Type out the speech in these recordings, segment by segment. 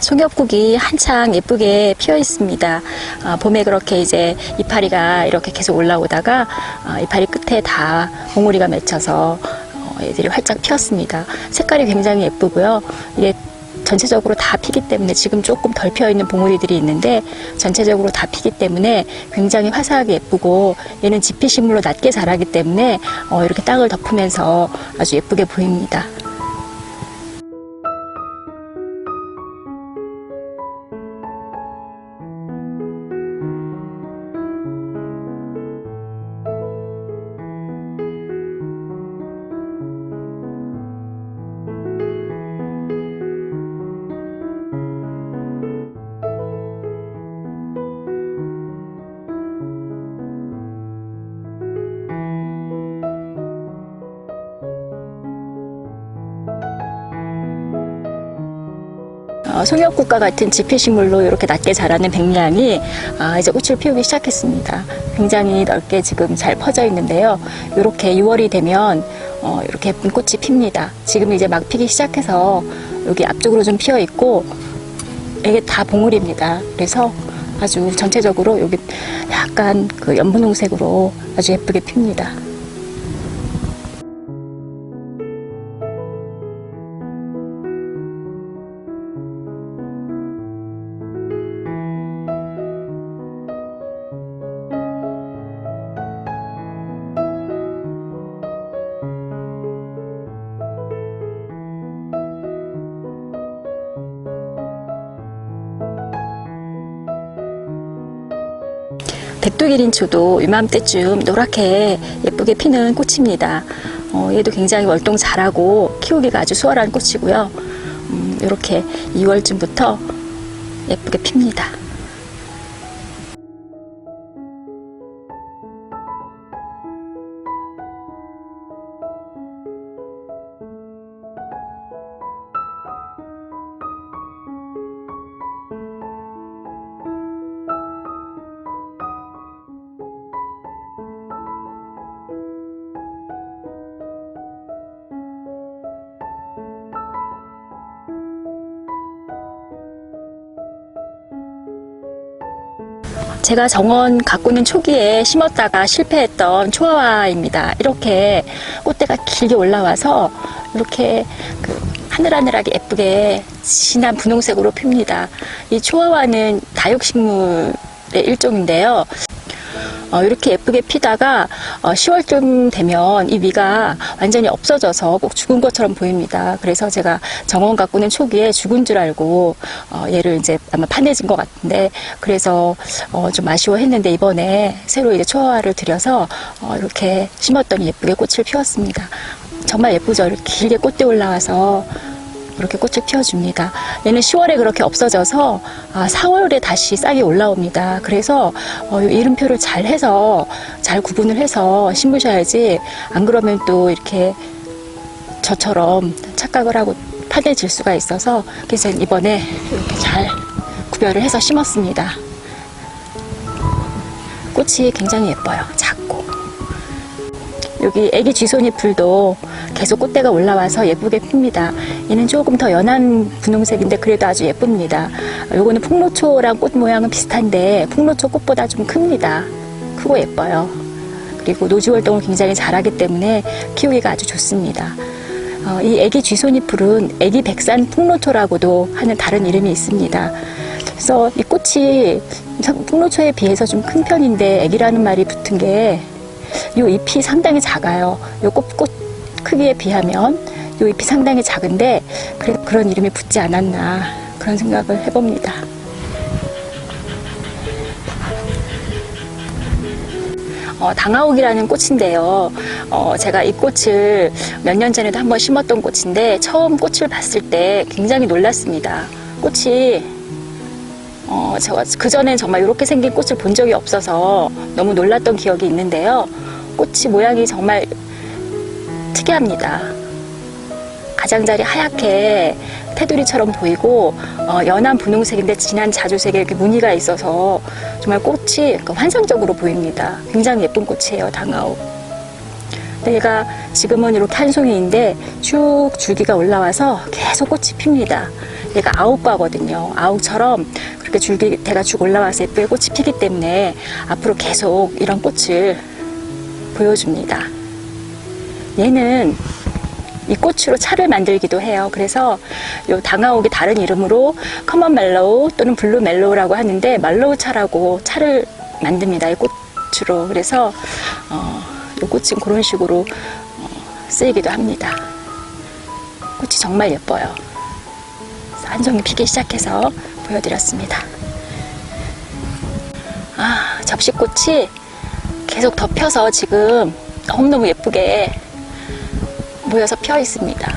송엽국이 한창 예쁘게 피어 있습니다. 아, 봄에 그렇게 이제 이파리가 이렇게 계속 올라오다가 아, 이파리 끝에 다 봉우리가 맺혀서 어, 애들이 활짝 피었습니다. 색깔이 굉장히 예쁘고요. 이게 전체적으로 다 피기 때문에 지금 조금 덜 피어 있는 봉우리들이 있는데 전체적으로 다 피기 때문에 굉장히 화사하게 예쁘고 얘는 지피식물로 낮게 자라기 때문에 어, 이렇게 땅을 덮으면서 아주 예쁘게 보입니다. 어, 송엽국과 같은 지피식물로 이렇게 낮게 자라는 백리향이 아, 이제 꽃을 피우기 시작했습니다. 굉장히 넓게 지금 잘 퍼져 있는데요. 이렇게 6월이 되면 어, 이렇게 예쁜 꽃이 핍니다. 지금 이제 막 피기 시작해서 여기 앞쪽으로 좀 피어 있고 이게 다 봉우리입니다. 그래서 아주 전체적으로 여기 약간 그 연분홍색으로 아주 예쁘게 핍니다. 백두기린초도 이맘때쯤 노랗게 예쁘게 피는 꽃입니다. 어, 얘도 굉장히 월동 잘하고 키우기가 아주 수월한 꽃이고요. 음, 이렇게 2월쯤부터 예쁘게 핍니다. 제가 정원 가꾸는 초기에 심었다가 실패했던 초화입니다. 이렇게 꽃대가 길게 올라와서 이렇게 그 하늘하늘하게 예쁘게 진한 분홍색으로 핍니다. 이 초화화는 다육식물의 일종인데요. 어, 이렇게 예쁘게 피다가 어, 10월쯤 되면 이 위가 완전히 없어져서 꼭 죽은 것처럼 보입니다. 그래서 제가 정원 가꾸는 초기에 죽은 줄 알고 어, 얘를 이제 아마 파내진 것 같은데 그래서 어, 좀 아쉬워했는데 이번에 새로 이제 초화를 들여서 어, 이렇게 심었더니 예쁘게 꽃을 피웠습니다. 정말 예쁘죠? 이렇게 길게 꽃대 올라와서 이렇게 꽃을 피워줍니다. 얘는 10월에 그렇게 없어져서 아, 4월에 다시 싹이 올라옵니다. 그래서 어, 이 이름표를 잘 해서 잘 구분을 해서 심으셔야지 안 그러면 또 이렇게 저처럼 착각을 하고 파내질 수가 있어서 그래서 이번에 이렇게 잘 구별을 해서 심었습니다. 꽃이 굉장히 예뻐요. 여기 애기 쥐손이 풀도 계속 꽃대가 올라와서 예쁘게 핍니다. 얘는 조금 더 연한 분홍색인데 그래도 아주 예쁩니다. 요거는 풍로초랑 꽃 모양은 비슷한데 풍로초 꽃보다 좀 큽니다. 크고 예뻐요. 그리고 노지 활동을 굉장히 잘하기 때문에 키우기가 아주 좋습니다. 어, 이 애기 쥐손이 풀은 애기 백산 풍로초라고도 하는 다른 이름이 있습니다. 그래서 이 꽃이 풍로초에 비해서 좀 큰 편인데 애기라는 말이 붙은 게 이 잎이 상당히 작아요. 요 꽃, 꽃 크기에 비하면 요 잎이 상당히 작은데 그래서 그런 이름이 붙지 않았나 그런 생각을 해봅니다. 어, 당하옥이라는 꽃인데요. 어, 제가 이 꽃을 몇 년 전에도 한번 심었던 꽃인데 처음 꽃을 봤을 때 굉장히 놀랐습니다. 꽃이 어, 제가 그전엔 정말 이렇게 생긴 꽃을 본 적이 없어서 너무 놀랐던 기억이 있는데요. 꽃이 모양이 정말 특이합니다. 가장자리 하얗게 테두리처럼 보이고 어, 연한 분홍색인데 진한 자주색에 이렇게 무늬가 있어서 정말 꽃이 그 환상적으로 보입니다. 굉장히 예쁜 꽃이에요. 근데 얘가 지금은 이렇게 한 송이인데 쭉 줄기가 올라와서 계속 꽃이 핍니다. 얘가 아욱과거든요. 아욱처럼 그렇게 줄기 대가 쭉 올라와서 예쁘게 꽃이 피기 때문에 앞으로 계속 이런 꽃을 보여줍니다. 얘는 이 꽃으로 차를 만들기도 해요. 그래서 요 당아옥이 다른 이름으로 커먼 멜로우 또는 블루 멜로우라고 하는데 말로우 차라고 차를 만듭니다. 이 꽃으로. 그래서 어, 이 꽃은 그런 식으로 어, 쓰이기도 합니다. 꽃이 정말 예뻐요. 한 종이 피기 시작해서 보여드렸습니다. 아, 접시꽃이 계속 덮여서 지금 너무너무 예쁘게 모여서 펴 있습니다.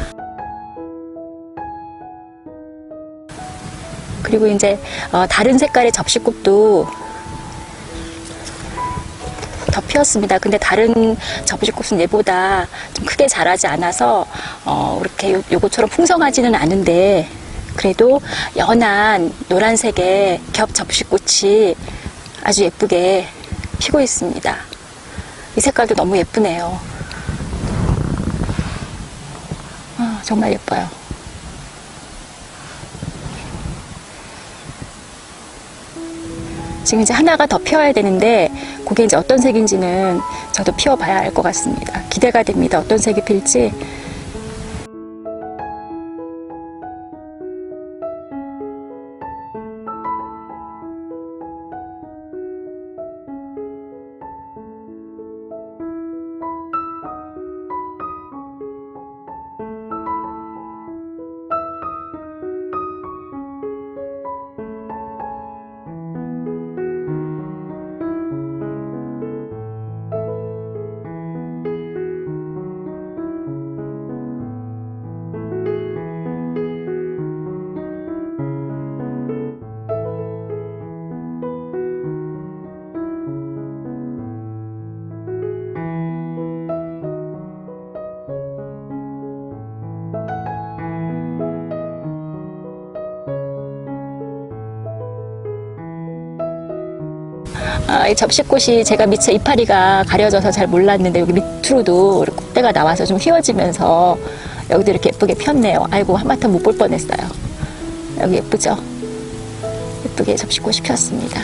그리고 이제 어, 다른 색깔의 접시꽃도 더 피었습니다. 근데 다른 접시꽃은 얘보다 좀 크게 자라지 않아서 어, 이렇게 요, 요것처럼 풍성하지는 않은데 그래도 연한 노란색의 겹 접시꽃이 아주 예쁘게 피고 있습니다. 이 색깔도 너무 예쁘네요. 아, 정말 예뻐요. 지금 이제 하나가 더 피어야 되는데 그게 이제 어떤 색인지는 저도 피워봐야 알 것 같습니다. 기대가 됩니다. 어떤 색이 필지. 아, 이 접시꽃이 제가 미처 이파리가 가려져서 잘 몰랐는데 여기 밑으로도 꽃대가 나와서 좀 휘어지면서 여기도 이렇게 예쁘게 폈네요. 아이고 한바탕 못 볼 뻔했어요. 여기 예쁘죠? 예쁘게 접시꽃이 폈습니다.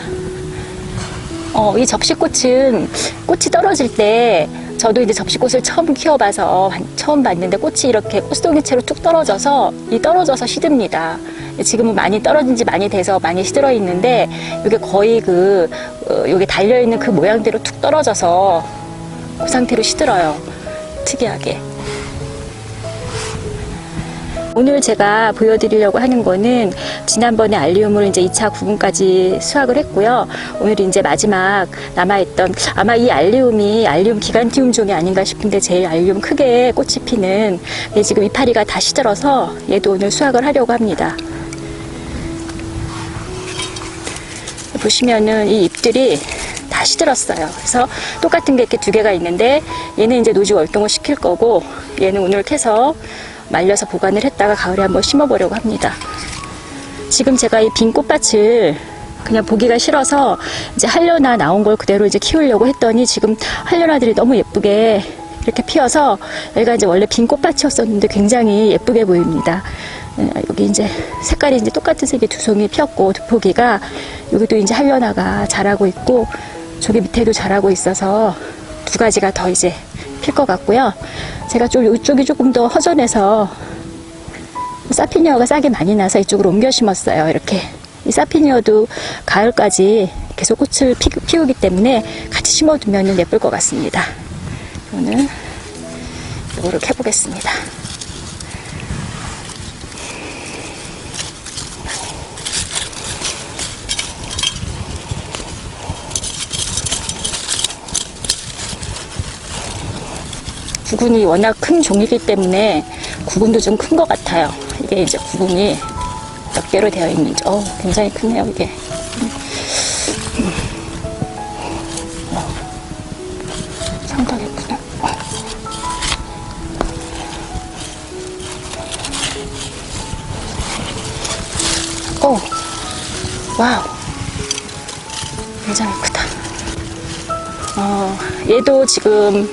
어, 이 접시꽃은 꽃이 떨어질 때 저도 이제 접시꽃을 처음 키워봐서 한- 처음 봤는데 꽃이 이렇게 꽃송이채로 쭉 떨어져서 이 떨어져서 시듭니다. 지금은 많이 떨어진 지 많이 돼서 많이 시들어 있는데 이게 거의 그 어, 여기 달려 있는 그 모양대로 툭 떨어져서 그 상태로 시들어요. 특이하게. 오늘 제가 보여드리려고 하는 거는 지난번에 알리움을 이제 2차 구분까지 수확을 했고요. 오늘 이제 마지막 남아있던 아마 이 알리움이 알리움 기간티움 종이 아닌가 싶은데 제일 알리움 크게 꽃이 피는 얘 지금 이파리가 다 시들어서 얘도 오늘 수확을 하려고 합니다. 보시면은 이 잎들이 다 시들었어요. 그래서 똑같은 게 이렇게 두 개가 있는데 얘는 이제 노지 월동을 시킬 거고 얘는 오늘 캐서 말려서 보관을 했다가 가을에 한번 심어 보려고 합니다. 지금 제가 이 빈 꽃밭을 그냥 보기가 싫어서 이제 한려나 나온 걸 그대로 이제 키우려고 했더니 지금 한려나들이 너무 예쁘게 이렇게 피어서 여기가 이제 원래 빈 꽃밭이었었는데 굉장히 예쁘게 보입니다. 예, 여기 이제 색깔이 이제 똑같은 색의 두 송이 피었고 두 포기가 여기도 이제 한려나가 자라고 있고 저기 밑에도 자라고 있어서 두 가지가 더 이제 필 것 같고요. 제가 좀 이쪽이 조금 더 허전해서 사피니어가 싹이 많이 나서 이쪽으로 옮겨 심었어요. 이렇게 이 사피니어도 가을까지 계속 꽃을 피, 피우기 때문에 같이 심어두면 예쁠 것 같습니다. 오늘 이거를 캐보겠습니다. 구근이 워낙 큰 종이기 때문에 구근도 좀 큰 것 같아요. 이게 이제 구근이 몇 개로 되어 있는지, 어, 굉장히 크네요, 이게. 음. 어, 와우. 굉장히 크다. 어, 얘도 지금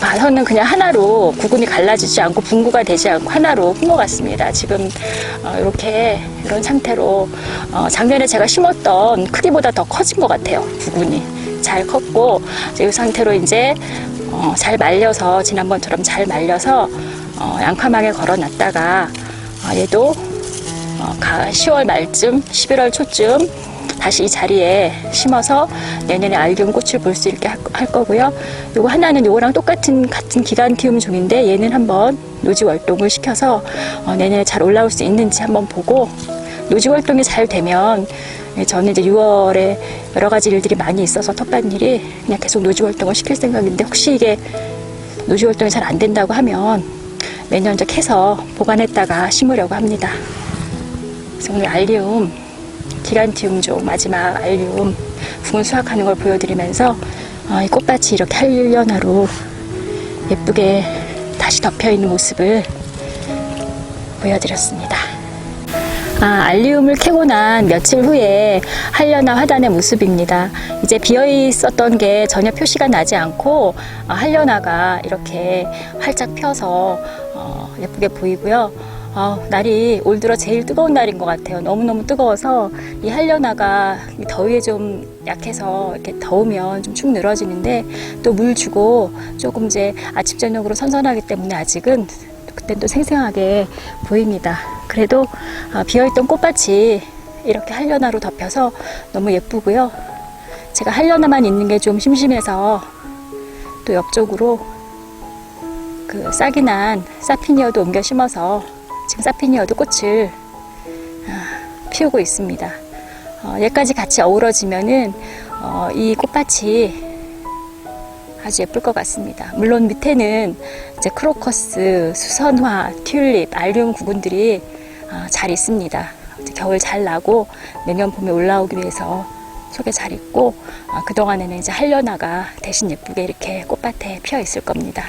봐서는 그냥 하나로 구근이 갈라지지 않고 분구가 되지 않고 하나로 품어갔습니다. 지금 어, 이렇게 이런 상태로 어, 작년에 제가 심었던 크기보다 더 커진 것 같아요. 구근이 잘 컸고 이 상태로 이제 어, 잘 말려서 지난번처럼 잘 말려서 어, 양파망에 걸어놨다가 어, 얘도 어, 가 10월 말쯤, 11월 초쯤 다시 이 자리에 심어서 내년에 알기운 꽃을 볼 수 있게 할, 할 거고요. 요거 하나는 요거랑 똑같은 같은 기간 키움 종인데 얘는 한번 노지 활동을 시켜서 어, 내년에 잘 올라올 수 있는지 한번 보고 노지 활동이 잘 되면 예, 저는 이제 6월에 여러 가지 일들이 많이 있어서 텃밭 일이 그냥 계속 노지 활동을 시킬 생각인데 혹시 이게 노지 활동이 잘 안 된다고 하면 매년 이제 캐서 보관했다가 심으려고 합니다. 그래서 오늘 알리움 기란티움종 마지막 알리움 부근 수확하는 걸 보여드리면서 어, 이 꽃밭이 이렇게 한련화로 예쁘게 다시 덮여 있는 모습을 보여드렸습니다. 아, 알리움을 캐고 난 며칠 후에 한련화 화단의 모습입니다. 이제 비어 있었던 게 전혀 표시가 나지 않고 어, 한련화가 이렇게 활짝 펴서 어, 예쁘게 보이고요. 어, 날이 올 들어 제일 뜨거운 날인 것 같아요. 너무너무 뜨거워서 이이 더위에 좀 약해서 이렇게 더우면 좀 축 늘어지는데 또 물 주고 조금 이제 아침 저녁으로 선선하기 때문에 아직은 그땐 또 생생하게 보입니다. 그래도 어, 비어있던 꽃밭이 이렇게 한련화로 덮여서 너무 예쁘고요. 제가 한련화만 있는 게 좀 심심해서 또 옆쪽으로 그 싹이 난 사피니어도 옮겨 심어서 지금 사피니어도 꽃을 아, 피우고 있습니다. 어, 얘까지 같이 어우러지면은 어, 이 꽃밭이 아주 예쁠 것 같습니다. 물론 밑에는 이제 크로커스, 수선화, 튤립, 알륨 구근들이 어, 잘 있습니다. 겨울 잘 나고 내년 봄에 올라오기 위해서 속에 잘 있고 어, 그동안에는 이제 한련화가 대신 예쁘게 이렇게 꽃밭에 피어 있을 겁니다.